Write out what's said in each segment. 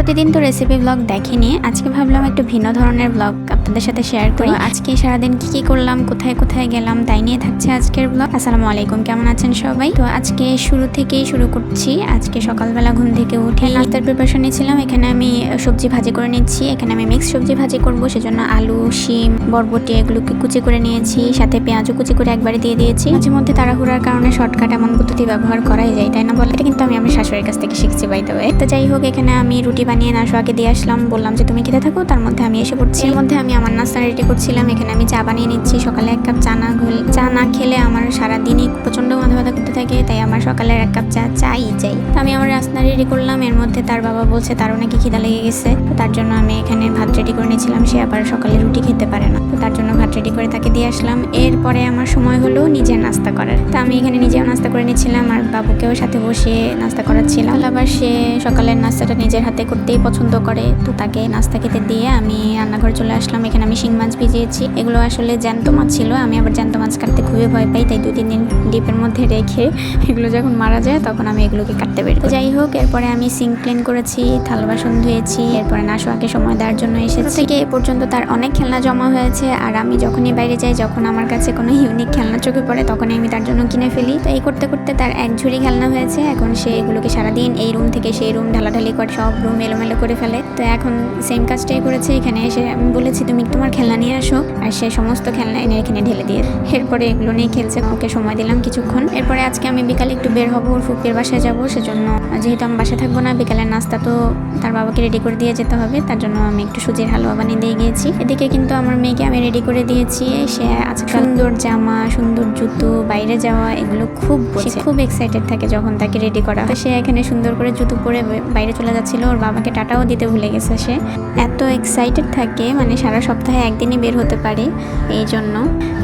প্রতিদিন তো recipe blog দেখেনি। আজকে ভাবলাম একটু ভিন্ন ধরনের ব্লগ আপনাদের সাথে শেয়ার করি। আজকে সারাদিন কি কি করলাম কোথায় কোথায় গেলাম তাই নিয়ে থাকছে আজকের ব্লগ আসসালামু আলাইকুম কেমন আছেন সবাই? তো আজকে শুরু থেকেই শুরু করছি। আজকে সকালবেলা ঘুম থেকে উঠে নাস্তার প্রিপারেশন নিয়েছিলাম। এখানে আমি সবজি ভাজি করে নিচ্ছি। এখানে আমি মিক্স সবজি ভাজি করব সেজন্য আলু শিম বরবটি এগুলোকে কুচি করে নিয়েছি। সাথে পেঁয়াজও কুচি করে একবারে দিয়ে দিয়েছি। মাঝে মধ্যে তাড়াহুড়ার কারণে শর্টকাট এমন পদ্ধতি ব্যবহার করাই যায় তাই না বলে? এটা কিন্তু আমি আমার শাশুড়ির কাছ থেকে শিখছি বাই দ্য ওয়ে তো যাই হোক এখানে আমি রুটি বানিয়ে নাশোয়াকে দিয়ে আসলাম। বললাম যে, তুমি খেতে থাকো, তার মধ্যে আমি এসে পড়ছি। এর মধ্যে আমি আমার নাস্তা রেডি করছিলাম, এখানে আমি চা বানিয়ে নিচ্ছি। সকালে এক কাপ চা না চা না খেলে আমার সারা দিনই প্রচণ্ড মাথা ব্যথা আমার সকালের এক কাপ চা চাই চাই। তো আমি আমার রাস্তা রেডি করলাম, এর মধ্যে তার বাবা বলছে, তারও নাকি খিদা লেগে গেছে। তো তার জন্য আমি এখানে ভাত রেডি করে নিয়েছিলাম, সে আবার সকালে রুটি খেতে পারে না। তো তার জন্য ভাত রেডি করে তাকে দিয়ে আসলাম। এরপরে আমার সময় হলো নিজের নাস্তা করার। তো আমি এখানে নিজেও নাস্তা করে নিয়েছিলাম, আর বাবুকেও সাথে বসে নাস্তা করাচ্ছিলাম। আবার সে সকালের নাস্তাটা নিজের হাতে করতেই পছন্দ করে। তো তাকে নাস্তা খেতে দিয়ে আমি রান্নাঘরে চলে আসলাম। এখানে আমি শিং মাছ ভিজিয়েছি। এগুলো আসলে জ্যান্ত মাছ ছিল, আমি আবার জ্যান্ত মাছ কাটতে খুবই ভয় পাই, তাই দু তিন দিন ডিপের মধ্যে রেখে এগুলো যখন মারা যায়, তখন আমি এগুলোকে কাটতে তো যাই হোক, এরপরে আমি সিঙ্ক ক্লিন করেছি, থাল বাসন ধুয়েছি, এরপরে নাশোয়াকে সময় দেওয়ার জন্য এসেছি। থেকে এ পর্যন্ত তার অনেক খেলনা জমা হয়েছে, আর আমি যখনই বাইরে যাই, যখন আমার কাছে কোনো ইউনিক খেলনা চোখে পড়ে, তখনই আমি তার জন্য কিনে ফেলি। তো এই করতে করতে তার এক ঝুড়ি খেলনা হয়েছে, এখন সে এগুলোকে সারাদিন এই রুম থেকে সেই রুম ঢালাঢালি করে, সব রুম এলোমেলো করে ফেলে। তো এখন সেম কাজটাই করেছে, এখানে এসে আমি বলেছি, তুমি তোমার খেলনা নিয়ে আসো। আর সে সমস্ত খেলনা এনে এখানে ঢেলে দিয়ে, এরপরে এগুলো নিয়ে খেলছে, ওকে সময় দিলাম কিছুক্ষণ। এরপরে আজকে আমি বিকালে একটু বের হব ওর ফুপির বাসায় যাব সেজন্য যেহেতু আমি বাসায় থাকব না বিকালের নাস্তা তো তার বাবাকে রেডি করে দিয়ে যেতে হবে তার জন্য আমি একটু সুজির হালুয়া বানিয়ে দিয়ে গিয়েছি। এদিকে কিন্তু আমার মেয়েকে আমি রেডি করে দিয়েছি সে আজকে সুন্দর জামা সুন্দর জুতো বাইরে যাওয়া এগুলো খুব সে খুব এক্সাইটেড থাকে যখন তাকে রেডি করা হয়। সে এখানে সুন্দর করে জুতো পরে বাইরে চলে যাচ্ছিল ওর বাবাকে টাটাও দিতে ভুলে গেছে সে। এত এক্সাইটেড থাকে মানে সারা সপ্তাহে একদিনই বের হতে পারে এই জন্য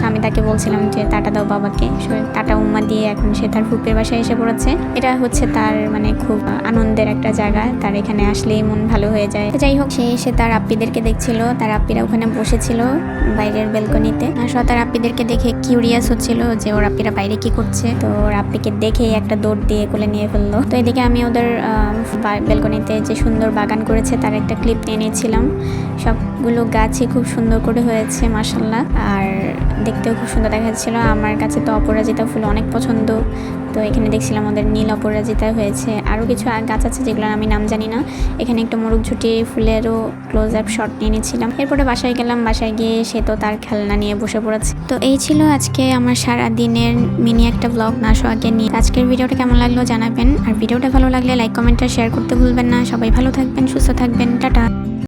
আমি তাকে বলছিলাম যে টাটা দাও বাবাকে টাটা উম্মা দিয়ে এখন সে তার ফুপের বাসায় এসে পড়েছে। এটা হচ্ছে তার মানে খুব আনন্দের একটা জায়গা। তার এখানে আসলেই মন ভালো হয়ে যায়। যাই হোক, সে এসে তার আপ্পিদেরকে দেখছিল। তার আপ্পিরা ওখানে বসেছিল বাইরের বেলকনিতে সে তার আপ্পিদেরকে দেখে কিউরিয়াস হচ্ছিল যে ওর আপ্পিরা বাইরে কি করছে। তো ওর আপ্পিকে দেখেই একটা দৌড় দিয়ে কোলে নিয়ে ফেলল। তো এদিকে আমি ওদের বেলকনিতে যে সুন্দর বাগান করেছে, তার একটা ক্লিপ নিয়ে নিয়েছিলাম। সবগুলো গাছই খুব সুন্দর করে হয়েছে মাসাল্লাহ আর দেখতেও খুব সুন্দর দেখা যাচ্ছিল আমার কাছে তো অপরাজিতা ফুল অনেক পছন্দ। তো এখানে দেখছিলাম ওদের নীল অপরাজিতা হয়েছে। আরও কিছু গাছ আছে যেগুলোর আমি নাম জানি না। এখানে একটা মোরগ ঝুটি ফুলেরও ক্লোজ আপ শট নিয়ে নিয়েছিলাম। এরপরে বাসায় গেলাম। বাসায় গিয়ে সে তো তার খেলনা নিয়ে বসে পড়েছে। তো এই ছিল আজকে আমার সারা দিনের মিনি একটা ব্লগ না সোয়াকে নিয়ে। আজকের ভিডিওটা কেমন লাগল জানাবেন। আর ভিডিওটা ভালো লাগলে লাইক কমেন্ট আর শেয়ার করতে ভুলবেন না। সবাই ভালো থাকবেন, সুস্থ থাকবেন। টাটা।